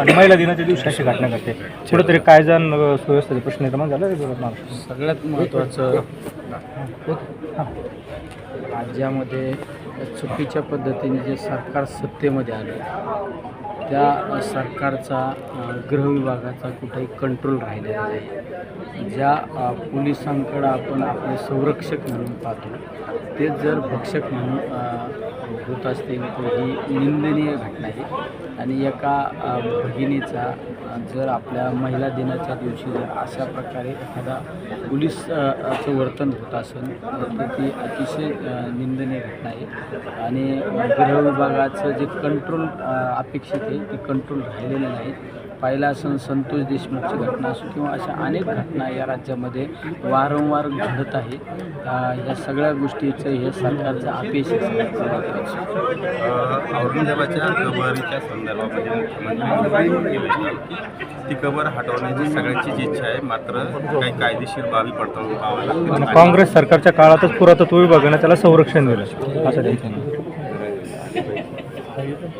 आणि महिला दिनाच्या दिवशी अशी घटना घडते. कुठेतरी कायदा आणि सुव्यवस्थेचा प्रश्न निर्माण झाला. सगळ्यात महत्त्वाचं राज्यामध्ये चुकीच्या पद्धतीने जे सरकार सत्तेमध्ये आलं त्या सरकारचा अ, गृह विभागाचा कुठेही कंट्रोल राहिलेला नाही. ज्या पोलिसांकडं आपण आपले संरक्षक म्हणून पाहतो ते जर भक्षक म्हणून होत असतील तर ही निंदनीय घटना आहे. आणि एका भगिनीचा जर आपल्या महिला दिनाच्या दिवशी जर अशा प्रकारे एखादा पोलीस वर्तन होत असेल तर ती अतिशय निंदनीय घटना आहे. आणि गृह विभागाचं जे कंट्रोल अपेक्षित आहे ते कंट्रोल राहिलेलं नाही. पाहिलं असं संतोष देशमुखची घटना असो किंवा अशा अनेक घटना या राज्यामध्ये वारंवार घडत आहे या सगळ्या गोष्टीचं हे सरकारचं अपयश आहे सगळ्यात महत्त्वाचं. औरंगजेबाच्या कबरीच्या संदर्भामध्ये केलं की ती कबर हटवण्याची सगळ्यांचीच इच्छा आहे मात्र काही कायदेशीर बाबी पडताळून पाहाव्या आणि लागतील काँग्रेस सरकारच्या काळातच पुरातत्व विभागाने त्याला संरक्षण दिलं असं त्यांचं म्हणणं.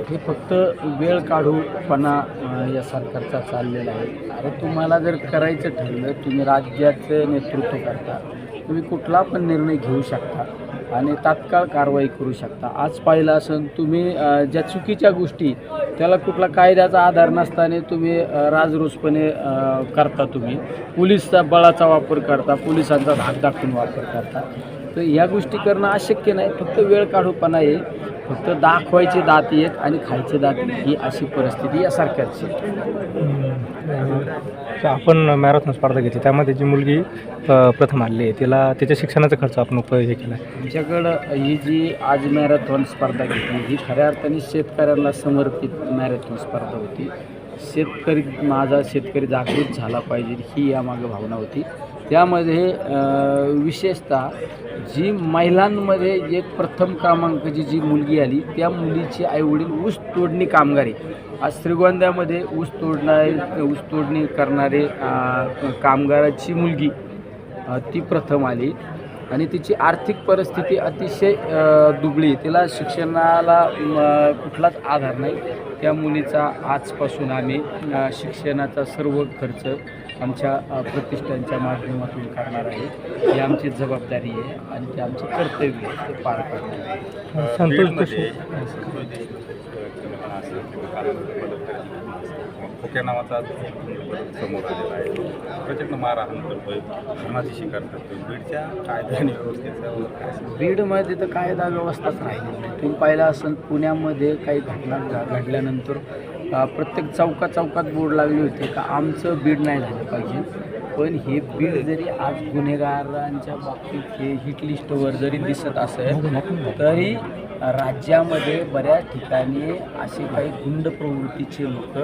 हे फक्त वेळ काढूपणा या सरकारचा चाललेला आहे. अरे तुम्हाला जर करायचं ठरलं तुम्ही राज्याचं नेतृत्व करता तुम्ही कुठला पण निर्णय घेऊ शकता आणि तात्काळ कारवाई करू शकता. आज पाहिलं असं तुम्ही ज्या चुकीच्या गोष्टी त्याला कुठला कायद्याचा आधार नसताना तुम्ही राजरोसपणे करता तुम्ही. पोलिसचा बळाचा वापर करता पोलिसांचा धाक दाखवून वापर करता. तर या गोष्टी करणं अशक्य नाही फक्त वेळ काढूपणा आहे. फक्त दाखवायचे दात एक आणि खायचे दात ही अशी परिस्थिती या सरकारची तर आपण मॅरेथॉन स्पर्धा घेतली. त्यामध्ये जी मुलगी प्रथम आली आहे तिला तिच्या शिक्षणाचा खर्च आपण उप हे केला आमच्याकडं ही जी आज मॅरेथॉन स्पर्धा घेतली ही खऱ्या अर्थाने शेतकऱ्यांना समर्पित मॅरेथॉन स्पर्धा होती. शेतकरी माझा शेतकरी जागृत झाला पाहिजे ही यामागं भावना होती. त्यामध्ये विशेषतः जी महिलांमध्ये एक प्रथम क्रमांकाची जी मुलगी आली त्या मुलीची आईवडील ऊस तोडणी कामगारी आज श्रीगोंद्यामध्ये ऊस तोडणारे ऊस तोडणी करणारे कामगाराची मुलगी ती प्रथम आली. आणि तिची आर्थिक परिस्थिती अतिशय दुबळी तिला शिक्षणाला कुठलाच आधार नाही त्या मुलीचा आजपासून आम्ही शिक्षणाचा सर्व खर्च आमच्या प्रतिष्ठानच्या माध्यमातून करणार आहे ही आमची जबाबदारी आहे आणि ते आमचे कर्तव्य आहे ते पार पाडणार आहे संतोष खोक्या नावाचा समोर आलेला आहे. प्रचंड मारहाण करतोय धर्माची शिकार करतोय. बीडच्या कायदा व्यवस्थेचा बीडमध्ये तर कायदा व्यवस्थाच राहिली तुम्ही पाहिलं असेल पुण्यामध्ये काही घटना घडल्यानंतर प्रत्येक चौका चौकात बोर्ड लागले होते का आमचं बीड नाही झालं पाहिजे. पण हे बीड जरी आज गुन्हेगारांच्या बाबतीत हे हिटलिस्टवर जरी दिसत असेल तरी राज्यामध्ये बऱ्याच ठिकाणी असे काही गुंड प्रवृत्तीचे लोक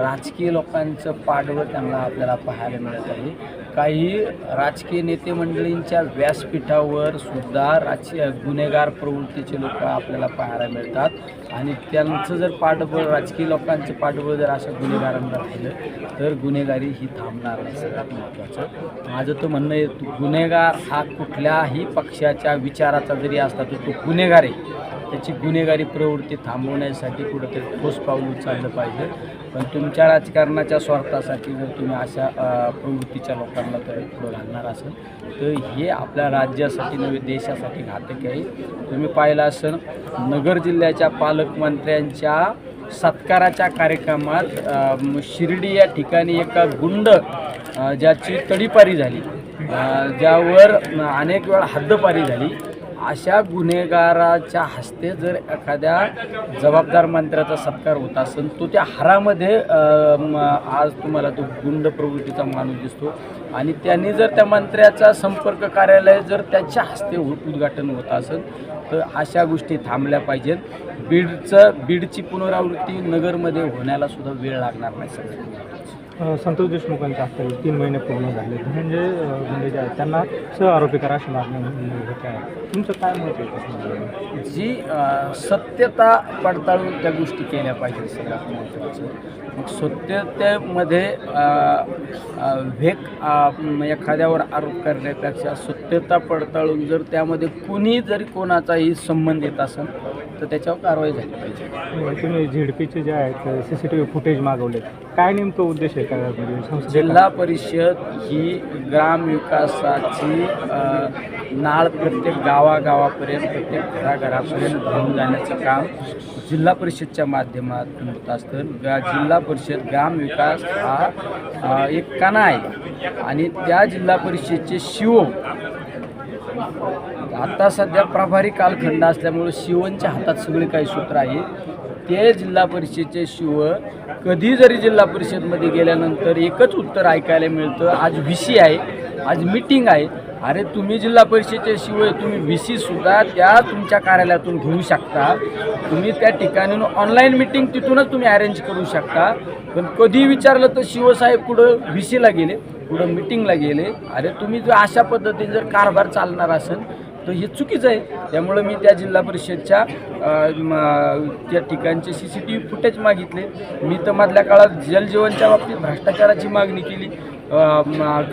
राजकीय लोकांचं पाठबळ त्यांना आपल्याला पाहायला मिळत आहे. काही राजकीय नेते मंडळींच्या व्यासपीठावर सुद्धा राजकीय गुन्हेगार प्रवृत्तीचे लोक आपल्याला पाहायला मिळतात. आणि त्यांचं जर पाठबळ राजकीय लोकांचं पाठबळ जर अशा गुन्हेगारांना राहिलं तर गुन्हेगारी ही थांबणार नाही. सगळ्यात महत्त्वाचं. माझं तर म्हणणं आहे गुन्हेगार हा कुठल्याही पक्षाच्या विचाराचा जरी असला तर तो गुन्हेगार आहे. त्याची गुन्हेगारी प्रवृत्ती थांबवण्यासाठी कुठंतरी ठोस पाऊल उचललं पाहिजे. पण तुमच्या राजकारणाच्या स्वार्थासाठी जर तुम्ही अशा प्रवृत्तीच्या लोकांना तर पुढं घालणार असेल तर हे आपल्या राज्यासाठी नव्हे देशासाठी घातक आहे. तुम्ही पाहिलं असेल नगर जिल्ह्याच्या पालकमंत्र्यांच्या सत्काराच्या कार्यक्रमात शिर्डी या ठिकाणी एका गुंड ज्याची तडीपारी झाली. ज्यावर अनेक वेळा हद्दपारी झाली. अशा गुन्हेगाराच्या हस्ते जर एखाद्या जबाबदार मंत्र्याचा सत्कार होत असेल तो त्या हारामध्ये आज तुम्हाला तो गुंड प्रवृत्तीचा माणूस दिसतो. आणि त्यांनी जर त्या मंत्र्याचा संपर्क कार्यालय जर त्याच्या हस्ते उद्घाटन होत असेल तर अशा गोष्टी थांबल्या पाहिजेत. बीडचं बीडची पुनरावृत्ती नगरमध्ये होण्याला सुद्धा वेळ लागणार नाही सगळ्यांना. संतोष देशमुखांच्या हस्ते तीन महिने पूर्ण झाले. धनंजय अ, गुंडे जे आहेत त्यांना सह आरोपी करा अशी मागणी तुमचं काय मत आहे? जी सत्यता पडताळून त्या गोष्टी केल्या पाहिजेत सगळ्यात महत्त्वाचं मग सत्यतेमध्ये म, एखाद्यावर आरोप करण्यापेक्षा सत्यता पडताळून जर त्यामध्ये कुणी जरी कोणाचाही संबंध येत असेल तर त्याच्यावर कारवाई झाली पाहिजे. तुम्ही झेडपीचे जे आहेत C C T V footage मागवले. काय नेमकं उद्देश आहे? काय जिल्हा परिषद ही ग्रामविकासाची नाळ प्रत्येक गावागावापर्यंत प्रत्येक घराघरापर्यंत घेऊन जाण्याचं काम जिल्हा परिषदच्या माध्यमातून होत असतं. गा जिल्हा परिषद ग्रामविकास हा एक कणा आहे. आणि त्या जिल्हा परिषदचे शिव आता सध्या प्रभारी कालखंड असल्यामुळे शिवनच्या हातात सगळे काही सूत्र आहे. ते जिल्हा परिषदेचे शिव कधी जरी जिल्हा परिषदमध्ये गेल्यानंतर एकच उत्तर ऐकायला मिळतं आज व्ही सी आहे आज मीटिंग आहे. अरे तुम्ही जिल्हा परिषदेचे शिव तुम्ही व्ही सी सुद्धा त्या तुमच्या कार्यालयातून घेऊ शकता. तुम्ही त्या ठिकाणी ऑनलाईन मिटिंग तिथूनच तुम्ही अरेंज करू शकता. पण कधी विचारलं तर शिवसाहेब कुठं व्ही सीला गेले कुठं मिटिंगला गेले? अरे तुम्ही जर अशा पद्धतीने जर कारभार चालणार असेल तर हे चुकीचं आहे. त्यामुळं मी त्या जिल्हा परिषदच्या त्या ठिकाणचे C C T V footage मागितले. मी तर मधल्या काळात जलजीवनच्या बाबतीत भ्रष्टाचाराची मागणी केली.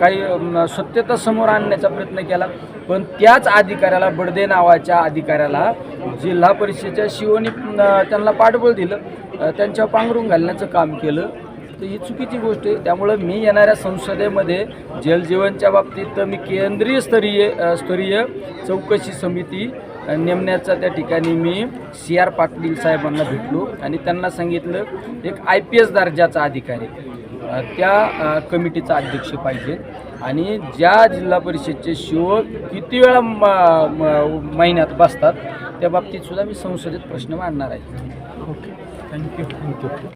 काही सत्यता समोर आणण्याचा प्रयत्न केला. पण त्याच अधिकाऱ्याला बडदे नावाच्या अधिकाऱ्याला जिल्हा परिषदेच्या शिवनी त्यांना पाठबळ दिलं. त्यांच्या त्यांच्यावर पांघरून घालण्याचं काम केलं. तर ही चुकीची गोष्ट आहे. त्यामुळं मी येणाऱ्या संसदेमध्ये जलजीवनच्या बाबतीत तर मी केंद्रीय स्तरीय स्तरीय चौकशी समिती नेमण्याचा त्या ठिकाणी मी सी आर पाटील साहेबांना भेटलो आणि त्यांना सांगितलं एक आय पी एस दर्जाचा अधिकारी त्या कमिटीचा अध्यक्ष पाहिजे. आणि ज्या जिल्हा परिषदचे शिव किती वेळा म- म- महिन्यात बसतात त्या बाबतीत सुद्धा मी संसदेत प्रश्न मांडणार आहे. ओके. Thank you thank you